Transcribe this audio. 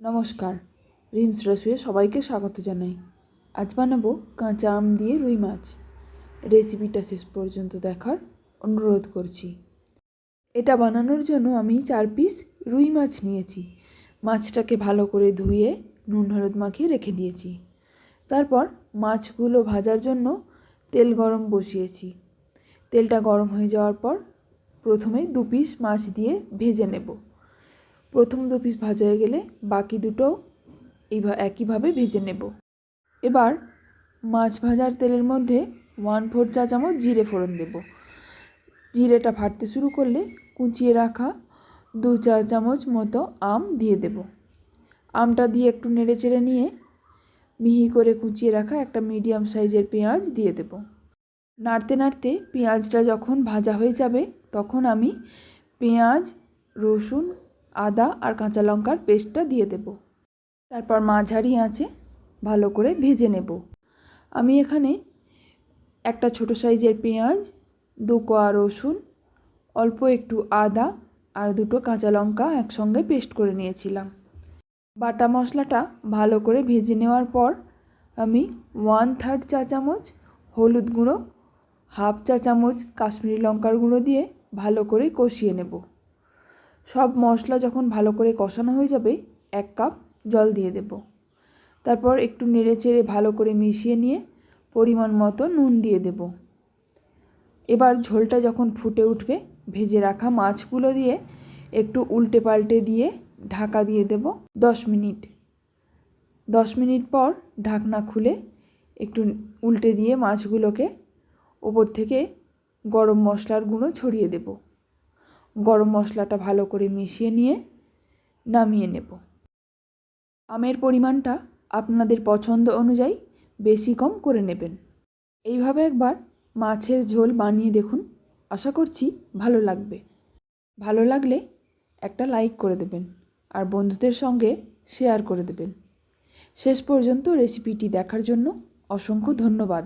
নমস্কার। রিমস রসুয়ে সবাইকে স্বাগত জানাই। আজ বানাবো কাঁচা আম দিয়ে রুই মাছ। রেসিপিটা শেষ পর্যন্ত দেখার অনুরোধ করছি। এটা বানানোর জন্য আমি চার পিস রুই মাছ নিয়েছি। মাছটাকে ভালো করে ধুয়ে নুন হলুদ মাখিয়ে রেখে দিয়েছি। তারপর মাছগুলো ভাজার জন্য তেল গরম বসিয়েছি। তেলটা গরম হয়ে যাওয়ার পর প্রথমে দু পিস মাছ দিয়ে ভেজে নেব। প্রথম দু পিস ভাজা হয়ে গেলে বাকি দুটো এইভা একইভাবে ভেজে নেব। এবার মাছ ভাজার তেলের মধ্যে ওয়ান ফোর চা চামচ জিরে ফোড়ন দেব। জিরেটা ফাটতে শুরু করলে কুচিয়ে রাখা দু চা চামচ মতো আম দিয়ে দেব। আমটা দিয়ে একটু নেড়ে চেড়ে নিয়ে মিহি করে কুচিয়ে রাখা একটা মিডিয়াম সাইজের পেঁয়াজ দিয়ে দেব। নাড়তে নাড়তে পেঁয়াজটা যখন ভাজা হয়ে যাবে, তখন আমি পেঁয়াজ, রসুন আদা আর কাঁচা লঙ্কার পেস্টটা দিয়ে দেব। তারপর মাঝারি আঁচে ভালো করে ভেজে নেব। আমি এখানে একটা ছোট সাইজের পেঁয়াজ, দু কোয়া রসুন, অল্প একটু আদা আর দুটো কাঁচা লঙ্কা একসঙ্গে পেস্ট করে নিয়েছিলাম। বাটা মশলাটা ভালো করে ভেজে নেওয়ার পর আমি ওয়ান থার্ড চা চামচ হলুদ গুঁড়ো, হাফ চা চামচ কাশ্মীরি লঙ্কার গুঁড়ো দিয়ে ভালো করে কষিয়ে নেব। সব মশলা যখন ভালো করে কষানো হয়ে যাবে, এক কাপ জল দিয়ে দেব। তারপর একটু নেড়ে চেড়ে ভালো করে মিশিয়ে নিয়ে পরিমাণ মতো নুন দিয়ে দেব। এবার ঝোলটা যখন ফুটে উঠবে, ভেজে রাখা মাছগুলো দিয়ে একটু উল্টে পাল্টে দিয়ে ঢাকা দিয়ে দেব দশ মিনিট। দশ মিনিট পর ঢাকনা খুলে একটু উল্টে দিয়ে মাছগুলোকে ওপর থেকে গরম মশলার গুঁড়ো ছড়িয়ে দেব। গরম মশলাটা ভালো করে মিশিয়ে নিয়ে নামিয়ে নেব। আমের পরিমাণটা আপনাদের পছন্দ অনুযায়ী বেশি কম করে নেবেন। এইভাবে একবার মাছের ঝোল বানিয়ে দেখুন, আশা করছি ভালো লাগবে। ভালো লাগলে একটা লাইক করে দেবেন আর বন্ধুদের সঙ্গে শেয়ার করে দেবেন। শেষ পর্যন্ত রেসিপিটি দেখার জন্য অসংখ্য ধন্যবাদ।